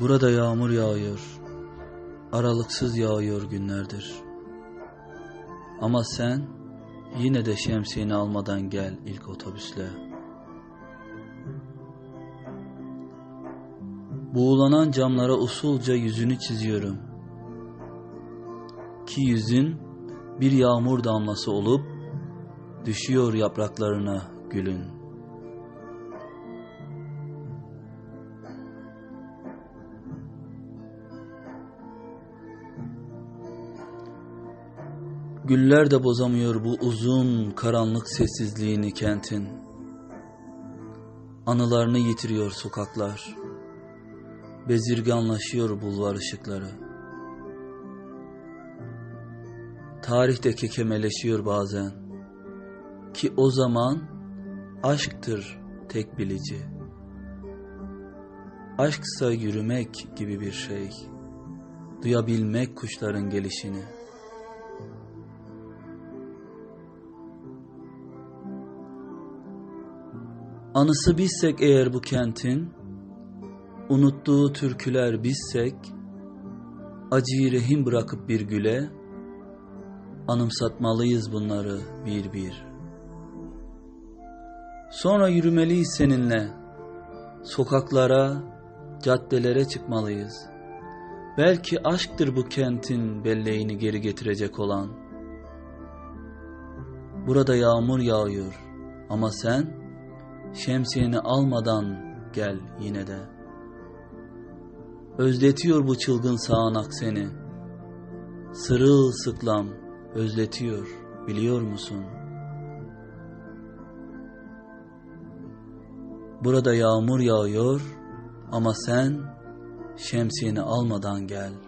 Burada yağmur yağıyor. Aralıksız yağıyor günlerdir. Ama sen yine de şemsiyeni almadan gel ilk otobüsle. Buğulanan camlara usulca yüzünü çiziyorum. Ki yüzün bir yağmur damlası olup düşüyor yapraklarına gülün. Güller de bozamıyor bu uzun karanlık sessizliğini kentin. Anılarını yitiriyor sokaklar. Bezirganlaşıyor bulvar ışıkları. Tarih de kekemeleşiyor bazen. Ki o zaman aşktır tek bilici. Aşksa yürümek gibi bir şey. Duyabilmek kuşların gelişini. Anısı bizsek eğer bu kentin, unuttuğu türküler bizsek, acıyı rehin bırakıp bir güle, anımsatmalıyız bunları bir bir. Sonra yürümeliyiz seninle, sokaklara, caddelere çıkmalıyız. Belki aşktır bu kentin belleğini geri getirecek olan. Burada yağmur yağıyor ama sen şemsiyeni almadan gel yine de. Özletiyor bu çılgın sağanak seni. Sırılsıklam özletiyor biliyor musun? Burada yağmur yağıyor ama sen şemsiyeni almadan gel.''